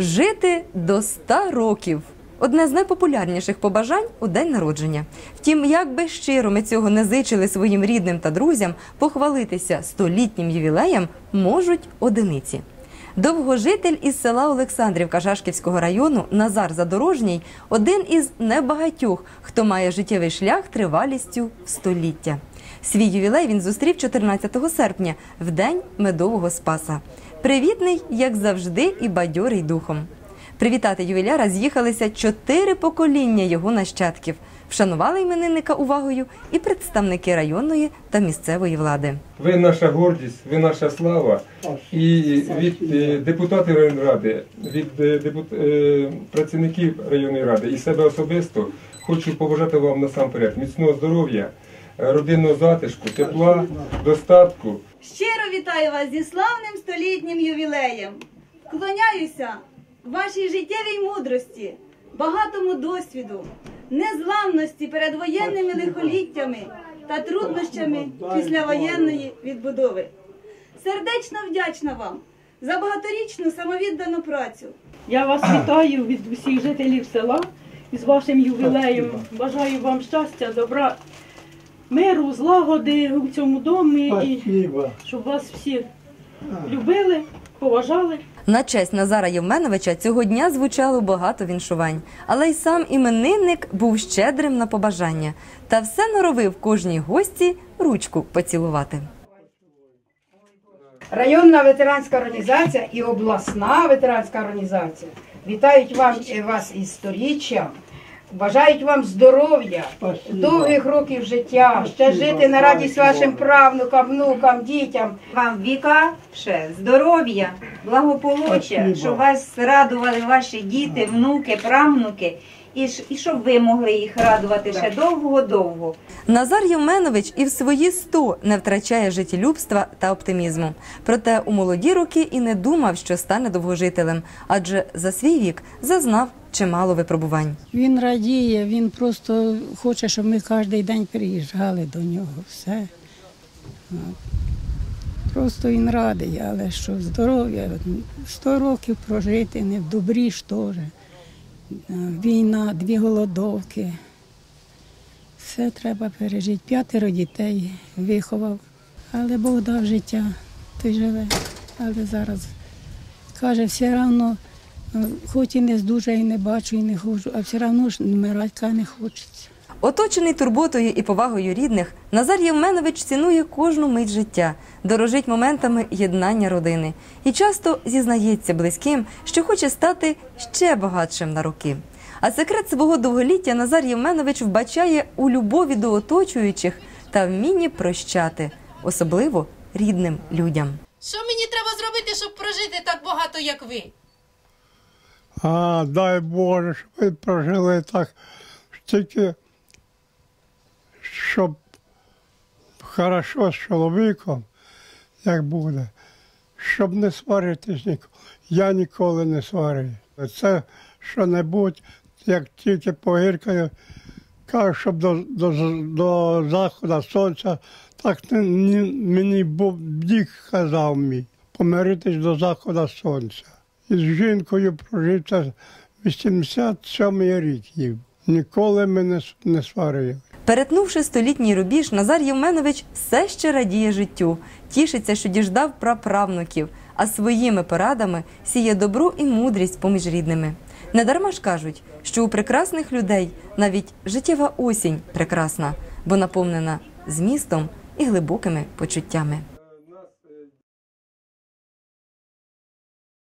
Жити до 100 років. Одне з найпопулярніших побажань у день народження. Втім, як би щиро ми цього не зичили своїм рідним та друзям, похвалитися столітнім ювілеєм можуть одиниці. Довгожитель із села Олександрівка Жашківського району Назар Задорожній один із небагатьох, хто має життєвий шлях тривалістю століття. Свій ювілей він зустрів 14 серпня, в день медового спаса. Привітний, як завжди, і бадьорий духом. Привітати ювіляра з'їхалися чотири покоління його нащадків. Вшанували іменинника увагою і представники районної та місцевої влади. Ви наша гордість, ви наша слава. І від е, депутатів районної ради, від е, депут- е, працівників районної ради і себе особисто хочу побажати вам насамперед міцного здоров'я, родинного затишку, тепла, достатку. Щиро вітаю вас зі славним столітнім ювілеєм. Вклоняюся вашій життєвій мудрості, багатому досвіду, незламності перед воєнними лихоліттями та труднощами післявоєнної відбудови. Сердечно вдячна вам за багаторічну самовіддану працю. Я вас вітаю від усіх жителів села із вашим ювілеєм. Бажаю вам щастя, добра, миру, злагоди у цьому домі і Спасибо. щоб вас всі любили, поважали. На честь Назара Євменовича цього дня звучало багато віншувань, але й сам іменинник був щедрим на побажання та все норовив кожній гості ручку поцілувати. Районна ветеранська організація і обласна ветеранська організація вітають вам вас із сторіччям, бажають вам здоров'я, довгих років життя, ще жити на радість вашим правнукам, внукам, дітям. Вам віка, ще здоров'я, благополуччя, щоб вас радували ваші діти, внуки, правнуки, і, і щоб ви могли їх радувати ще довго-довго. Назар Євменович і в свої сто не втрачає життєлюбства та оптимізму. Проте у молоді роки і не думав, що стане довгожителем, адже за свій вік зазнав чимало випробувань. Він радіє, він просто хоче, щоб ми кожен день приїжджали до нього. Все. Просто він радий, але що здоров'я, 100 років прожити, не в добрі ж теж. Е, Війна, дві голодовки. Все треба пережити. П'ятеро дітей виховав, але Бог дав життя, той живе. Але зараз каже, все одно, е, хоч і не здужаю, і не бачу, і не ходжу, а все одно ж вмирати не хочеться. Оточений турботою і повагою рідних, Назар Євменович цінує кожну мить життя, дорожить моментами єднання родини і часто зізнається близьким, що хоче стати ще багатшим на роки. А секрет свого довголіття Назар Євменович вбачає у любові до оточуючих та вмінні прощати, особливо рідним людям. Що мені треба зробити, щоб прожити так багато, як ви? А дай Боже, щоб ви прожили так, тільки щоб хорошо з чоловіком, як буде, щоб не сваритись ніколи. Я ніколи не сварюю. Це що-небудь, як тільки погіркаю, кажу, щоб до, до, до заходу сонця, так не, ні- мені був дік казав мій, помиритись до заходу сонця. Із жінкою прожив це 87 рік їв. Ніколи ми не, не сварили. Перетнувши столітній рубіж, Назар Євменович все ще радіє життю, тішиться, що діждав праправнуків, а своїми порадами сіє добру і мудрість поміж рідними. Недарма ж кажуть, що у прекрасних людей навіть життєва осінь прекрасна, бо наповнена змістом і глибокими почуттями.